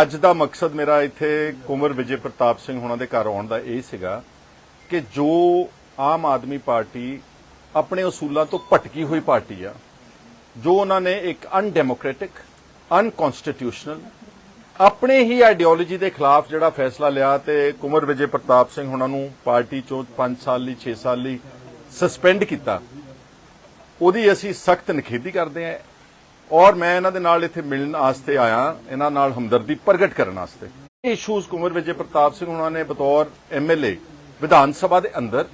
ਅੱਜ ਦਾ ਮਕਸਦ ਮੇਰਾ ਇੱਥੇ ਕੁਮਰ ਵਿਜੇ ਪ੍ਰਤਾਪ ਸਿੰਘ ਹੁਣਾਂ ਦੇ ਘਰ ਆਉਣ ਦਾ ਇਹ ਸੀਗਾ ਕਿ ਜੋ ਆਮ ਆਦਮੀ ਪਾਰਟੀ ਆਪਣੇ ਅਸੂਲਾਂ ਤੋਂ ਭਟਕੀ ਹੋਈ ਪਾਰਟੀ ਆ, ਜੋ ਉਹਨਾਂ ਨੇ ਇੱਕ ਅਨਡੈਮੋਕ੍ਰੈਟਿਕ ਅਨਕਨਸਟੀਟਿਊਸ਼ਨਲ ਆਪਣੇ ਹੀ ਆਈਡੀਓਲੋਜੀ ਦੇ ਖਿਲਾਫ ਜਿਹੜਾ ਫੈਸਲਾ ਲਿਆ ਤੇ ਕੁਮਰ ਵਿਜੇ ਪ੍ਰਤਾਪ ਸਿੰਘ ਹੁਣਾਂ ਨੂੰ ਪਾਰਟੀ ਚੋਂ 5 ਸਾਲ ਲਈ 6 ਸਾਲ ਲਈ ਸਸਪੈਂਡ ਕੀਤਾ, ਉਹਦੀ ਅਸੀਂ ਸਖਤ ਨਿਖੇਧੀ ਕਰਦੇ ਹਾਂ ਔਰ ਮੈਂ ਇਹਨਾਂ ਦੇ ਨਾਲ ਇੱਥੇ ਮਿਲਣ ਵਾਸਤੇ ਆਇਆ, ਇਹਨਾਂ ਨਾਲ ਹਮਦਰਦੀ ਪ੍ਰਗਟ ਕਰਨ ਵਾਸਤੇ ਇਸ਼ੂਜ਼ ਕੁਮਰ ਵਿਜੇ ਪ੍ਰਤਾਪ ਸਿੰਘ ਉਹਨਾਂ ਨੇ ਬਤੌਰ ਐਮਐਲਏ ਵਿਧਾਨ ਸਭਾ ਦੇ ਅੰਦਰ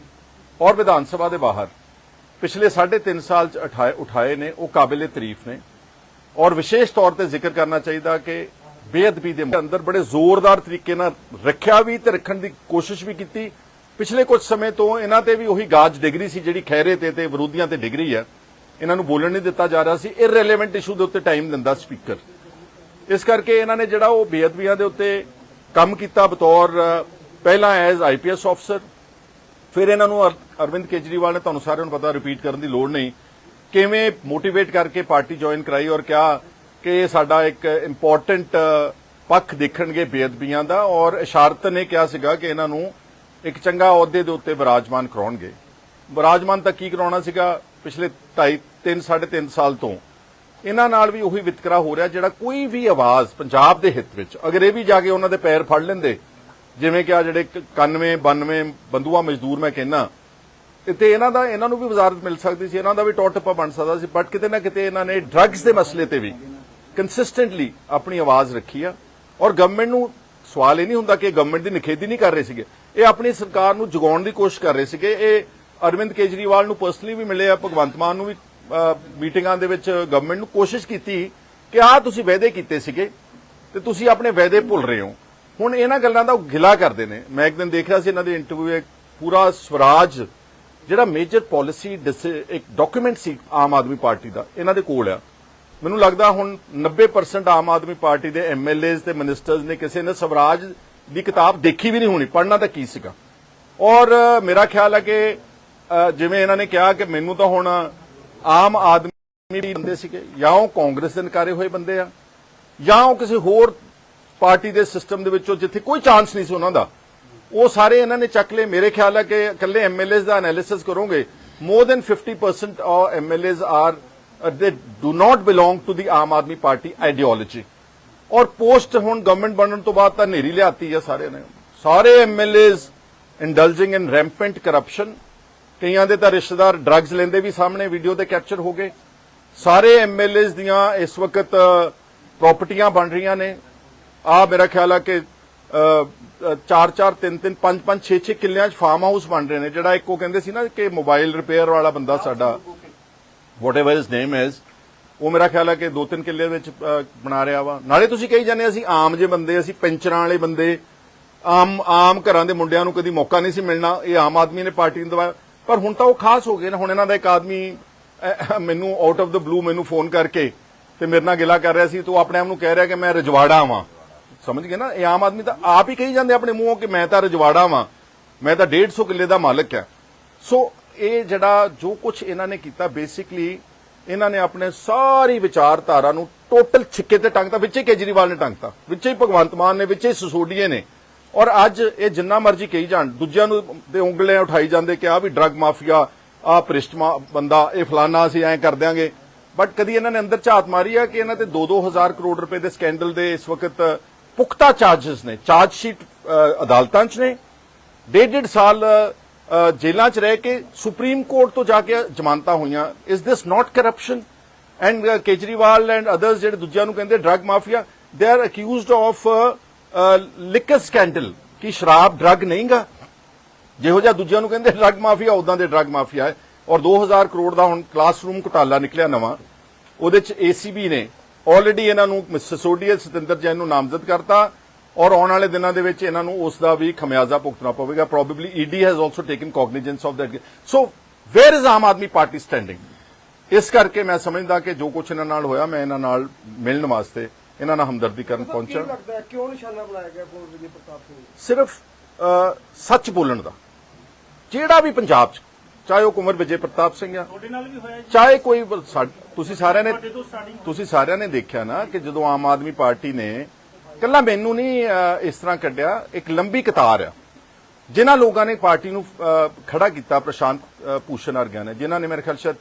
ਔਰ ਵਿਧਾਨ ਸਭਾ ਦੇ ਬਾਹਰ, ਪਿਛਲੇ 3.5 ਸਾਲ ਚ ਉਠਾਏ ਉਠਾਏ ਨੇ, ਉਹ ਕਾਬਿਲੇ ਤਾਰੀਫ ਨੇ। ਔਰ ਵਿਸ਼ੇਸ਼ ਤੌਰ ਤੇ ਜ਼ਿਕਰ ਕਰਨਾ ਚਾਹੀਦਾ ਕਿ ਬੇਅਦਬੀ ਦੇ ਅੰਦਰ ਬੜੇ ਜ਼ੋਰਦਾਰ ਤਰੀਕੇ ਨਾਲ ਰੱਖਿਆ ਵੀ ਤੇ ਰੱਖਣ ਦੀ ਕੋਸ਼ਿਸ਼ ਵੀ ਕੀਤੀ। ਪਿਛਲੇ ਕੁਝ ਸਮੇਂ ਤੋਂ ਇਹਨਾਂ ਤੇ ਵੀ ਉਹੀ ਗਾਜ ਡਿਗਰੀ ਸੀ, ਜਿਹੜੀ ਖੈਰੇ ਤੇ ਤੇ ਵਿਰੋਧੀਆਂ ਤੇ ਡਿਗਰੀ ਹੈ। ਇਹਨਾਂ ਨੂੰ ਬੋਲਣ ਨਹੀਂ ਦਿੱਤਾ ਜਾ ਰਿਹਾ ਸੀ ਇਰਰੈਲੇਵੈਂਟ ਇਸ਼ੂ ਦੇ ਉੱਤੇ ਟਾਈਮ ਦਿੰਦਾ ਸਪੀਕਰ ਇਸ ਕਰਕੇ ਇਹਨਾਂ ਨੇ ਜਿਹੜਾ ਉਹ ਬੇਅਦਬੀਆਂ ਦੇ ਉੱਤੇ ਕੰਮ ਕੀਤਾ ਬਤੌਰ ਪਹਿਲਾਂ ਐਜ਼ ਆਈਪੀਐਸ ਅਫਸਰ ਫਿਰ ਇਹਨਾਂ ਨੂੰ ਅਰਵਿੰਦ ਕੇਜਰੀਵਾਲ ਨੇ ਤੁਹਾਨੂੰ ਸਾਰਿਆਂ ਨੂੰ ਪਤਾ ਰਿਪੀਟ ਕਰਨ ਦੀ ਲੋੜ ਨਹੀਂ। ਕਿਵੇਂ ਮੋਟੀਵੇਟ ਕਰਕੇ ਪਾਰਟੀ ਜੁਆਇਨ ਕਰਾਈ ਔਰ ਕਿਹਾ ਕਿ ਇਹ ਸਾਡਾ ਇੱਕ ਇੰਪੋਰਟੈਂਟ ਪੱਖ ਦੇਖਣਗੇ ਬੇਅਦਬੀਆਂ ਦਾ ਔਰ ਇਸ਼ਾਰਤ ਨੇ ਕਿਹਾ ਸੀਗਾ ਕਿ ਇਹਨਾਂ ਨੂੰ ਇੱਕ ਚੰਗਾ ਅਹੁਦੇ ਦੇ ਉੱਤੇ ਵਿਰਾਜਮਾਨ ਕਰਾਉਣਗੇ। ਵਿਰਾਜਮਾਨ ਤਾਂ ਕੀ ਕਰਾਉਣਾ ਸੀਗਾ? ਪਿਛਲੇ 2.5 3 3.5 ਸਾਲ ਤੋਂ, ਇਹਨਾਂ ਨਾਲ ਵੀ ਉਹੀ ਵਿਤਕਰਾ ਹੋ ਰਿਹਾ ਜਿਹੜਾ ਕੋਈ ਵੀ ਆਵਾਜ਼ ਪੰਜਾਬ ਦੇ ਹਿੱਤ ਵਿੱਚ, ਅਗਰ ਇਹ ਵੀ ਜਾ ਕੇ ਉਹਨਾਂ ਦੇ ਪੈਰ ਫੜ ਲੈਂਦੇ, ਜਿਵੇਂ ਕਿ ਆ ਜਿਹੜੇ 91 92 ਬੰਦੂਆ ਮਜ਼ਦੂਰ ਮੈਂ ਕਹਿੰਨਾ ਤੇ ਇਹਨਾਂ ਦਾ ਇਹਨਾਂ ਨੂੰ ਵੀ ਵਜ਼ਾਰਤ ਮਿਲ ਸਕਦੀ ਸੀ, ਇਹਨਾਂ ਦਾ ਵੀ ਟੌਰ ਟੱਪਾ ਬਣ ਸਕਦਾ ਸੀ ਬਟ ਕਿਤੇ ਨਾ ਕਿਤੇ ਇਹਨਾਂ ਨੇ ਡਰੱਗਸ ਦੇ ਮਸਲੇ ਤੇ ਵੀ ਕੰਸਿਸਟੈਂਟਲੀ ਆਪਣੀ ਆਵਾਜ਼ ਰੱਖੀ ਆ, ਔਰ ਗਵਰਨਮੈਂਟ ਨੂੰ ਸਵਾਲ ਇਹ ਨਹੀਂ ਹੁੰਦਾ ਕਿ ਗਵਰਨਮੈਂਟ ਦੀ ਨਿਖੇਧੀ ਨਹੀਂ ਕਰ ਰਹੇ ਸੀਗੇ, ਇਹ ਆਪਣੀ ਸਰਕਾਰ ਨੂੰ ਜਗਾਉਣ ਦੀ ਕੋਸ਼ਿਸ਼ ਕਰ ਰਹੇ ਸੀਗੇ, ਇਹ ਅਰਵਿੰਦ ਕੇਜਰੀਵਾਲ ਨੂੰ ਪਰਸਨਲੀ ਵੀ ਮਿਲੇ ਆ, ਭਗਵੰਤ ਮਾਨ ਨੂੰ ਵੀ ਮੀਟਿੰਗਾਂ ਦੇ ਵਿੱਚ ਗਵਰਨਮੈਂਟ ਨੂੰ ਕੋਸ਼ਿਸ਼ ਕੀਤੀ ਕਿ ਆਹ ਤੁਸੀਂ ਵਾਅਦੇ ਕੀਤੇ ਸੀਗੇ ਤੇ ਤੁਸੀਂ ਆਪਣੇ ਵਾਅਦੇ ਭੁੱਲ ਰਹੇ ਹੋ। ਹੁਣ ਇਹਨਾਂ ਗੱਲਾਂ ਦਾ ਗਿਲਾ ਕਰਦੇ ਨੇ। ਮੈਂ ਇੱਕ ਦਿਨ ਦੇਖ ਰਿਹਾ ਸੀ ਇਹਨਾਂ ਦੇ ਇੰਟਰਵਿਊ ਇੱਕ ਪੂਰਾ ਸਵਰਾਜ, ਜਿਹੜਾ ਮੇਜਰ ਪਾਲਿਸੀ ਇੱਕ ਡਾਕੂਮੈਂਟ ਸੀ ਆਮ ਆਦਮੀ ਪਾਰਟੀ ਦਾ, ਇਹਨਾਂ ਦੇ ਕੋਲ ਆ। ਮੈਨੂੰ ਲੱਗਦਾ ਹੁਣ 90% ਆਮ ਆਦਮੀ ਪਾਰਟੀ ਦੇ ਐਮਐਲਏਜ਼ ਤੇ ਮਿਨਿਸਟਰਸ ਨੇ ਕਿਸੇ ਨੇ ਸਵਰਾਜ ਦੀ ਕਿਤਾਬ ਦੇਖੀ ਵੀ ਨਹੀਂ ਹੋਣੀ ਪੜਨਾ ਤਾਂ ਕੀ ਸੀਗਾ। ਔਰ ਮੇਰਾ ਖਿਆਲ ਹੈ ਕਿ ਜਿਵੇਂ ਇਹਨਾਂ ਨੇ ਕਿਹਾ ਕਿ ਮੈਨੂੰ ਤਾਂ ਹੁਣ ਆਮ ਆਦਮੀ ਦੇ ਬੰਦੇ ਸੀਗੇ। ਜਾਂ ਉਹ ਕਾਂਗਰਸ ਦੇ ਨਕਾਰੇ ਹੋਏ ਬੰਦੇ ਆ, ਜਾਂ ਉਹ ਕਿਸੇ ਹੋਰ ਪਾਰਟੀ ਦੇ ਸਿਸਟਮ ਦੇ ਵਿੱਚੋਂ ਜਿੱਥੇ ਕੋਈ ਚਾਂਸ ਨਹੀਂ ਸੀ ਉਹਨਾਂ ਦਾ। ਉਹ ਸਾਰੇ ਇਹਨਾਂ ਨੇ ਚੱਕ ਲਏ। ਮੇਰੇ ਖਿਆਲ ਹੈ ਕਿ ਇਕੱਲੇ ਐਮਐਲਏਜ਼ ਦਾ ਐਨਾਲਿਸਿਸ ਕਰੋਗੇ। More than 50% of MLAs are they do not belong to the Aam Aadmi Party ideology ਔਰ ਪੋਸਟ ਹੁਣ ਗਵਰਨਮੈਂਟ ਬਣਨ ਤੋਂ ਬਾਅਦ ਤਾਂ ਨੇਰੀ ਲਿਆਤੀ ਆ ਸਾਰੇ ਨੇ। ਸਾਰੇ MLAs indulging in rampant corruption ਕਈਆਂ ਦੇ ਤਾਂ ਰਿਸ਼ਤੇਦਾਰ ਡਰੱਗਸ ਲੈਂਦੇ ਵੀ ਸਾਹਮਣੇ ਵੀਡੀਓ ਤੇ ਕੈਪਚਰ ਹੋ ਗਏ। ਸਾਰੇ ਐਮਐਲਏਜ਼ ਦੀਆਂ ਇਸ ਵਕਤ ਪ੍ਰਾਪਰਟੀਆਂ ਬਣ ਰਹੀਆਂ ਨੇ। ਆ ਮੇਰਾ ਖਿਆਲ ਆ ਕਿ 4 4 3 3 5 5 6 6 ਕਿੱਲਿਆਂ 'ਚ ਫਾਰਮ ਹਾਊਸ ਬਣ ਰਹੇ ਨੇ, ਜਿਹੜਾ ਇੱਕ ਉਹ ਕਹਿੰਦੇ ਸੀ ਨਾ ਕਿ ਮੋਬਾਈਲ ਰਿਪੇਅਰ ਵਾਲਾ ਬੰਦਾ ਸਾਡਾ। whatever his name is, ਉਹ ਮੇਰਾ ਖਿਆਲ ਹੈ ਕਿ ਦੋ, ਤਿੰਨ ਕਿੱਲੇ ਵਿੱਚ ਬਣਾ ਰਿਹਾ ਵਾ। ਨਾਲੇ ਤੁਸੀਂ ਕਹੀ ਜਾਂਦੇ ਅਸੀਂ ਆਮ ਜੇ ਬੰਦੇ, ਅਸੀਂ ਪੈਂਚਰਾਂ ਵਾਲੇ ਬੰਦੇ, ਆਮ ਆਮ ਘਰਾਂ ਦੇ ਮੁੰਡਿਆਂ ਨੂੰ ਕਦੀ ਮੌਕਾ ਨਹੀਂ ਸੀ ਮਿਲਣਾ। ਇਹ ਆਮ ਆਦਮੀ ਨੇ ਪਾਰਟੀ ਨੂੰ ਦਵਾਇਆ ਪਰ ਹੁਣ ਤਾਂ ਉਹ ਖਾਸ ਹੋ ਗਏ ਨਾ, ਹੁਣ ਇਹਨਾਂ ਦਾ ਇੱਕ ਆਦਮੀ ਮੈਨੂੰ ਆਊਟ ਆਫ ਦ ਬਲੂ ਮੈਨੂੰ ਫੋਨ ਕਰਕੇ ਤੇ ਮੇਰੇ ਨਾਲ ਗਿਲਾ ਕਰ ਰਿਹਾ ਸੀ, ਤੂੰ ਆਪਣੇ ਆਪ ਨੂੰ ਕਹਿ ਰਿਹਾ ਕਿ ਮੈਂ ਰਜਵਾੜਾ ਵਾਂ। ਸਮਝ ਗਏ ਨਾ? ਇਹ ਆਮ ਆਦਮੀ ਤਾਂ ਆਪ ਹੀ ਕਹੀ ਜਾਂਦੇ ਆਪਣੇ ਮੂੰਹੋਂ ਕਿ ਮੈਂ ਤਾਂ ਰਜਵਾੜਾ ਵਾਂ। ਮੈਂ ਤਾਂ 150 ਕਿੱਲੇ ਦਾ ਮਾਲਕ ਆ ਸੋ ਇਹ ਜਿਹੜਾ ਜੋ ਕੁਝ ਇਹਨਾਂ ਨੇ ਕੀਤਾ ਬੇਸਿਕਲੀ ਇਹਨਾਂ ਨੇ ਆਪਣੇ ਸਾਰੀ ਵਿਚਾਰਧਾਰਾ ਨੂੰ ਟੋਟਲ ਛਿੱਕੇ ਤੇ ਟੰਗਤਾ, ਵਿੱਚੇ ਕੇਜਰੀਵਾਲ ਨੇ ਟੰਗਤਾ, ਵਿੱਚੇ ਹੀ ਭਗਵੰਤ ਮਾਨ ਨੇ, ਵਿੱਚੇ ਹੀ ਸਿਸੋਡੀਏ ਨੇ। ਔਰ ਅੱਜ ਇਹ ਜਿੰਨਾ ਮਰਜ਼ੀ ਕਹੀ ਜਾਣ ਦੂਜਿਆਂ ਨੂੰ ਤੇ ਉਂਗਲੀਆਂ ਉਠਾਈ ਜਾਂਦੇ ਕਿ ਆ ਵੀ ਡਰੱਗ ਮਾਫੀਆ ਆ ਭ੍ਰਿਸ਼ਟ ਬੰਦਾ ਇਹ ਫਲਾਨਾ ਅਸੀਂ ਐਂ ਕਰ ਦਿਆਂਗੇ। ਬਟ ਕਦੀ ਇਹਨਾਂ ਨੇ ਅੰਦਰ ਝਾਤ ਮਾਰੀ ਆ ਕਿ ਇਹਨਾਂ ਤੇ 2-2000 ਕਰੋੜ ਰੁਪਏ ਦੇ ਸਕੈਂਡਲ ਦੇ ਇਸ ਵਕਤ ਪੁਖਤਾ ਚਾਰजेस ਨੇ। ਚਾਰਜ ਸ਼ੀਟ ਅਦਾਲਤਾਂ 'ਚ ਨੇ। ਡੇਢ ਡੇਢ ਸਾਲ ਅ, ਜੇਲ੍ਹਾਂ 'ਚ ਰਹਿ ਕੇ ਸੁਪਰੀਮ ਕੋਰਟ ਤੋਂ ਜਾ ਕੇ ਜ਼ਮਾਨਤਾਂ ਹੋਈਆਂ। Is this not corruption and Kejriwal and others ਜਿਹੜੇ ਦੂਜਿਆਂ ਨੂੰ ਕਹਿੰਦੇ drug mafia they are accused of liquor scandal ਕਿ ਸ਼ਰਾਬ ਡਰੱਗ ਨਹੀਂਗਾ? ਜਿਹੋ ਜਿਹਾ ਦੂਜਿਆਂ ਨੂੰ ਕਹਿੰਦੇ ਡਰੱਗ ਮਾਫੀਆ ਉਦਾਂ ਦੇ ਡਰੱਗ ਮਾਫੀਆ ਹੈ। ਔਰ 2000 ਕਰੋੜ ਦਾ ਹੁਣ ਕਲਾਸਰੂਮ ਘੁਟਾਲਾ ਨਿਕਲਿਆ ਨਵਾਂ। ਉਹਦੇ ਚ ਏਸੀਬੀ ਨੇ ਆਲਰੇਡੀ ਇਹਨਾਂ ਨੂੰ ਸਿਸੋਡੀਆ ਸਤਿੰਦਰ ਜੈਨ ਨੂੰ ਨਾਮਜ਼ਦ ਕਰਤਾ। ਔਰ ਆਉਣ ਵਾਲੇ ਦਿਨਾਂ ਦੇ ਵਿੱਚ ਇਹਨਾਂ ਨੂੰ ਉਸ ਦਾ ਵੀ ਖਮਿਆਜ਼ਾ ਭੁਗਤਣਾ ਪਵੇਗਾ। Probably ED has also taken cognizance of that so where is Aam Aadmi party standing ਇਸ ਕਰਕੇ ਮੈਂ ਸਮਝਦਾ ਕਿ ਜੋ ਕੁਝ ਇਹਨਾਂ ਨਾਲ ਹੋਇਆ, ਮੈਂ ਇਹਨਾਂ ਨਾਲ ਮਿਲਣ ਵਾਸਤੇ ਇਹਨਾਂ ਨਾਲ ਹਮਦਰਦੀ ਕਰਨ ਕੀ ਪਹੁੰਚਾ ਲੱਗਦਾ ਹੈ ਕਿਉਂ ਨਿਸ਼ਾਨਾ ਬਣਾਇਆ ਗਿਆ ਕੁਮਾਰ ਵਿਜੇ ਪ੍ਰਤਾਪ ਸਿੰਘ? ਨੂੰ? ਸਿਰਫ ਅ, ਸੱਚ ਬੋਲਣ ਦਾ। ਜਿਹੜਾ ਵੀ ਪੰਜਾਬ 'ਚ ਚਾਹੇ ਉਹ ਕੁਮਰ ਵਿਜੇ ਪ੍ਰਤਾਪ ਸਿੰਘ ਆ ਤੁਹਾਡੇ ਨਾਲ ਵੀ ਹੋਇਆ ਜੀ। ਚਾਹੇ ਕੋਈ ਸਾ- ਤੁਸੀਂ ਸਾਰਿਆਂ ਨੇ ਤੁਹਾਡੇ ਤੋਂ ਸਟਾਰਟਿੰਗ ਤੁਸੀਂ ਸਾਰਿਆਂ ਨੇ ਦੇਖਿਆ ਨਾ ਕਿ ਜਦੋਂ ਆਮ ਆਦਮੀ ਪਾਰਟੀ ਨੇ ਕੱਲਾ ਮੈਨੂੰ ਨਹੀਂ ਇਸ ਤਰ੍ਹਾਂ ਕੱਢਿਆ ਇੱਕ ਲੰਬੀ ਕਤਾਰ ਆ। ਜਿਨ੍ਹਾਂ ਲੋਕਾਂ ਨੇ ਪਾਰਟੀ ਨੂੰ ਖੜਾ ਕੀਤਾ ਪ੍ਰਸ਼ਾਂਤ ਅ, ਭੂਸ਼ਣ ਵਰਗਿਆਂ ਨੇ ਜਿਨ੍ਹਾਂ ਨੇ ਮੇਰੇ ਖਿਆਲ ਸ਼ਾਇਦ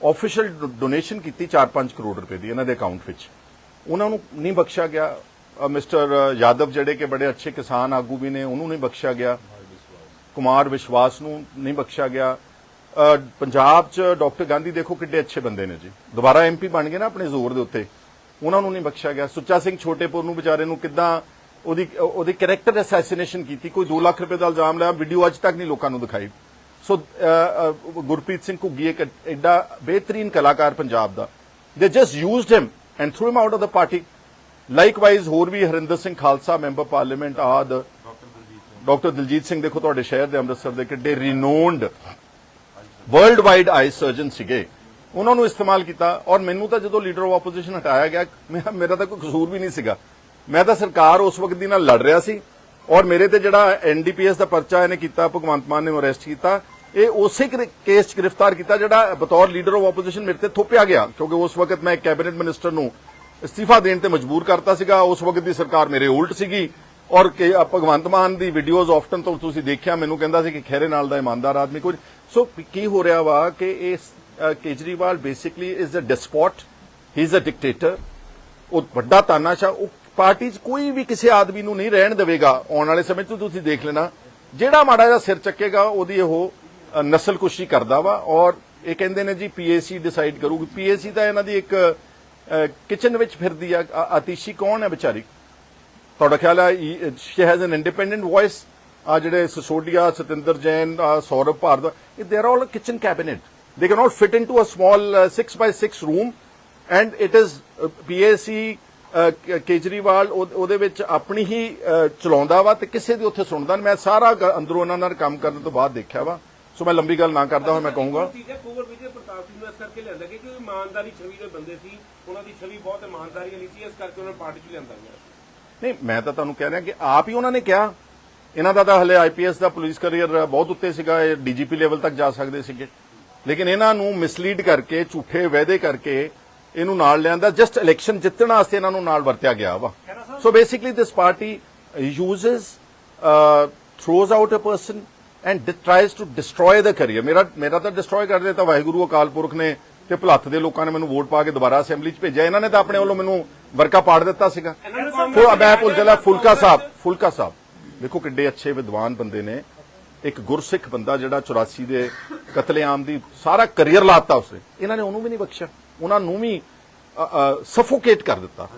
ਆਫੀਸ਼ੀਅਲ ਡੋਨੇਸ਼ਨ ਕੀਤੀ 4-5 ਕਰੋੜ ਰੁਪਏ ਦੀ ਇਹਨਾਂ ਦੇ ਅਕਾਊਂਟ ਵਿੱਚ। ਉਹਨਾਂ ਨੂੰ ਨਹੀਂ ਬਖਸ਼ਿਆ ਗਿਆ। ਮਿਸਟਰ ਯਾਦਵ ਜਿਹੜੇ ਕਿ ਬੜੇ ਅੱਛੇ ਕਿਸਾਨ ਆਗੂ ਵੀ ਨੇ, ਉਹਨੂੰ ਨਹੀਂ ਬਖਸ਼ਿਆ ਗਿਆ। ਕੁਮਾਰ ਵਿਸ਼ਵਾਸ ਨੂੰ ਨਹੀਂ ਬਖਸ਼ਿਆ ਗਿਆ। ਪੰਜਾਬ 'ਚ ਡਾਕਟਰ ਗਾਂਧੀ ਦੇਖੋ ਕਿੱਡੇ ਅੱਛੇ ਬੰਦੇ ਨੇ ਜੀ। ਦੁਬਾਰਾ ਐਮਪੀ ਬਣ ਗਏ ਨਾ ਆਪਣੇ ਜ਼ੋਰ ਦੇ ਉੱਤੇ। ਉਹਨਾਂ ਨੂੰ ਨਹੀਂ ਬਖਸ਼ਿਆ ਗਿਆ। ਸੁੱਚਾ ਸਿੰਘ ਛੋਟੇਪੁਰ ਨੂੰ ਵਿਚਾਰੇ ਨੂੰ ਕਿੱਦਾਂ ਉਹਦੀ ਉਹਦੀ ਕੈਰੈਕਟਰ ਅਸੈਸੀਨੇਸ਼ਨ ਕੀਤੀ। ਕੋਈ 2 ਲੱਖ ਰੁਪਏ ਦਾ ਇਲਜ਼ਾਮ ਲਾਇਆ। ਵੀਡੀਓ ਅੱਜ ਤੱਕ ਨਹੀਂ ਲੋਕਾਂ ਨੂੰ ਦਿਖਾਈ। ਸੋ ਗੁਰਪ੍ਰੀਤ ਸਿੰਘ ਘੁੱਗੀ ਇੱਕ ਐਡਾ ਬਿਹਤਰੀਨ ਕਲਾਕਾਰ ਪੰਜਾਬ ਦਾ। They just used him and threw him out of the party likewise ਹੋਰ ਵੀ ਹਰਿੰਦਰ ਸਿੰਘ ਖਾਲਸਾ, ਮੈਂਬਰ ਪਾਰਲੀਮੈਂਟ ਆਦ ਡਾਕਟਰ ਦਲਜੀਤ ਸਿੰਘ ਦੇਖੋ ਤੁਹਾਡੇ ਸ਼ਹਿਰ ਦੇ ਅੰਮ੍ਰਿਤਸਰ ਦੇ ਕਿੱਡੇ renowned world wide eye surgeon ਸੀਗੇ। ਉਹਨਾਂ ਨੂੰ ਇਸਤੇਮਾਲ ਕੀਤਾ ਔਰ ਮੈਨੂੰ ਤਾਂ ਜਦੋਂ ਲੀਡਰ ਆਫ ਆਪੋਜੀਸ਼ਨ ਹਟਾਇਆ ਗਿਆ ਮੇਰਾ ਮੇਰਾ ਤਾਂ ਕੋਈ ਕਸੂਰ ਵੀ ਨਹੀਂ ਸੀਗਾ। ਮੈਂ ਤਾਂ ਸਰਕਾਰ ਉਸ ਵਕਤ ਦੀ ਨਾਲ ਲੜ ਰਿਹਾ ਸੀ ਔਰ ਮੇਰੇ ਤੇ ਜਿਹੜਾ ਐਨਡੀਪੀਐਸ ਦਾ ਪਰਚਾ ਇਹਨੇ ਕੀਤਾ, ਭਗਵੰਤ ਮਾਨ ਨੇ ਅਰੈਸਟ ਕੀਤਾ ਇਹ ਉਸੇ ਕੇਸ 'ਚ ਗ੍ਰਿਫਤਾਰ ਕੀਤਾ ਜਿਹੜਾ ਬਤੌਰ ਲੀਡਰ ਆਫ ਆਪੋਜੀਸ਼ਨ ਮੇਰੇ ਤੇ ਥੋਪਿਆ ਗਿਆ, ਕਿਉਂਕਿ ਉਸ ਵਕਤ ਮੈਂ ਕੈਬਨਿਟ ਮਿਨਿਸਟਰ ਨੂੰ ਅਸਤੀਫਾ ਦੇਣ ਤੇ ਮਜਬੂਰ ਕਰਤਾ ਸੀਗਾ। ਉਸ ਵਕਤ ਦੀ ਸਰਕਾਰ ਮੇਰੇ ਉਲਟ ਸੀਗੀ ਔਰ ਕਿ ਭਗਵੰਤ ਮਾਨ ਦੀ ਵੀਡੀਓਜ਼ ਆਫਟਨ ਤੋਂ ਤੁਸੀਂ ਦੇਖਿਆ, ਮੈਨੂੰ ਕਹਿੰਦਾ ਸੀ ਕਿ ਖੈਰੇ ਨਾਲ ਦਾ ਇਮਾਨਦਾਰ ਆਦਮੀ ਕੁਝ। ਸੋ ਕੀ ਹੋ ਰਿਹਾ ਵਾ ਕਿ ਇਹ Kejriwal basically is a despot he is a dictator ਉਹ ਵੱਡਾ ਤਾਨਾਸ਼ਾ ਉਹ ਪਾਰਟੀ 'ਚ ਕੋਈ ਵੀ ਕਿਸੇ ਆਦਮੀ ਨੂੰ ਨਹੀਂ ਰਹਿਣ ਦੇਵੇਗਾ। ਆਉਣ ਵਾਲੇ ਸਮੇਂ 'ਚ ਤੁਸੀਂ ਦੇਖ ਲੈਣਾ। ਜਿਹੜਾ ਮਾੜਾ ਜਿਹਾ ਸਿਰ ਚੱਕੇਗਾ, ਉਹਦੀ ਉਹ ਨਸਲਕੁਸ਼ੀ ਕਰਦਾ ਵਾ ਔਰ ਇਹ ਕਹਿੰਦੇ ਨੇ ਜੀ ਪੀਏਸੀ ਡਿਸਾਈਡ ਕਰੂਗੀ। ਪੀਏਸੀ ਤਾਂ ਇਹਨਾਂ ਦੀ ਇੱਕ ਕਿਚਨ ਵਿੱਚ ਫਿਰਦੀ ਆ, ਅ- ਆਤੀਸ਼ੀ ਕੌਣ ਹੈ ਵਿਚਾਰੀ? ਤੁਹਾਡਾ ਖਿਆਲ ਹੈ she has an independent voice ਆ ਜਿਹੜੇ ਸਸੋਡੀਆ, ਸਤਿੰਦਰ ਜੈਨ ਆਹ ਸੌਰਵ ਭਾਰਦਵਾਜ ਇਹ they are all kitchen cabinet they can not fit into a small 6 by 6 room and it is PAC Kejriwal ਉਹਦੇ ਵਿੱਚ ਆਪਣੀ ਹੀ ਚਲਾਉਂਦਾ ਵਾ ਤੇ ਕਿਸੇ ਦੀ ਉੱਥੇ ਸੁਣਦਾ ਨਹੀਂ ਮੈਂ ਸਾਰਾ ਅੰਦਰੋਂ ਉਹਨਾਂ ਨਾਲ ਕੰਮ ਕਰਨ ਤੋਂ ਬਾਅਦ ਦੇਖਿਆ ਵਾ। ਸੋ ਮੈਂ ਲੰਬੀ ਗੱਲ ਨਾ ਕਰਦਾ ਹੋਇਆ ਮੈਂ ਕਹੂੰਗਾ। ਚੀਜ਼ਾਂ ਕੁਵਰ ਵਿਜੇ ਪ੍ਰਤਾਪ ਸਿੰਘ ਨੂੰ ਇਸ ਕਰਕੇ ਲਿਆਂਦਾ ਕਿ ਕੋਈ ਇਮਾਨਦਾਰੀ ਛਵੀ ਦੇ ਬੰਦੇ ਸੀ ਉਹਨਾਂ ਦੀ ਛਵੀ ਬਹੁਤ ਇਮਾਨਦਾਰੀ ਵਾਲੀ ਸੀ ਇਸ ਕਰਕੇ ਉਹਨਾਂ ਨੂੰ ਪਾਰਟੀ 'ਚ ਲਿਆਂਦਾ ਗਿਆ। ਨਹੀਂ ਮੈਂ ਤਾਂ ਤੁਹਾਨੂੰ ਕਹਿ ਰਿਹਾ ਕਿ ਆਪ ਹੀ ਉਹਨਾਂ ਨੇ ਕਿਹਾ। ਇਹਨਾਂ ਦਾ ਤਾਂ ਹਲੇ ਆਈਪੀਐਸ ਦਾ ਪੁਲਿਸ ਕਰੀਅਰ ਬਹੁਤ ਉੱਤੇ ਸੀਗਾ ਇਹ ਡੀਜੀਪੀ ਲੈਵਲ ਤੱਕ ਜਾ ਸਕਦੇ ਸੀਗੇ। ਲੇਕਿਨ ਇਹਨਾਂ ਨੂੰ ਮਿਸਲੀਡ ਕਰਕੇ ਝੂਠੇ ਵਾਅਦੇ ਕਰਕੇ ਇਹਨੂੰ ਨਾਲ ਲਿਆਂਦਾ ਜਸਟ ਇਲੈਕਸ਼ਨ ਜਿੱਤਣ ਵਾਸਤੇ ਇਹਨਾਂ ਨੂੰ ਨਾਲ ਵਰਤਿਆ ਗਿਆ ਵਾ। So basically this party uses throws out a person and tries to destroy the career ਮੇਰਾ ਮੇਰਾ ਤਾਂ ਡਿਸਟਰੋਏ ਕਰ ਦਿੱਤਾ ਵਾਹਿਗੁਰੂ ਅਕਾਲ ਪੁਰਖ ਨੇ ਤੇ ਭਲੱਥ ਦੇ ਲੋਕਾਂ ਨੇ ਮੈਨੂੰ ਵੋਟ ਪਾ ਕੇ ਦੁਬਾਰਾ ਅਸੈਂਬਲੀ 'ਚ ਭੇਜਿਆ। ਇਹਨਾਂ ਨੇ ਤਾਂ ਆਪਣੇ ਵੱਲੋਂ ਮੈਨੂੰ ਵਰਕਾ ਪਾੜ ਦਿੱਤਾ ਸੀਗਾ। ਫੋ ਮੈਂ ਭੁੱਲ ਚਲਾ ਫੁਲਕਾ ਸਾਹਿਬ ਫੁਲਕਾ ਸਾਹਿਬ। ਦੇਖੋ ਕਿੱਡੇ ਅੱਛੇ ਵਿਦਵਾਨ ਬੰਦੇ ਨੇ। ਇੱਕ ਗੁਰਸਿੱਖ ਬੰਦਾ ਜਿਹੜਾ 84 ਦੇ ਕਤਲੇਆਮ ਦੀ ਸਾਰਾ ਕੈਰੀਅਰ ਲਾਤਾ ਉਸਨੇ। ਇਹਨਾਂ ਨੇ ਉਹਨੂੰ ਵੀ ਨਹੀਂ ਬਖਸ਼ਿਆ। ਉਹਨਾਂ ਨੂੰ ਵੀ ਸਫੋਕੇਟ ਕਰ ਦਿੱਤਾ।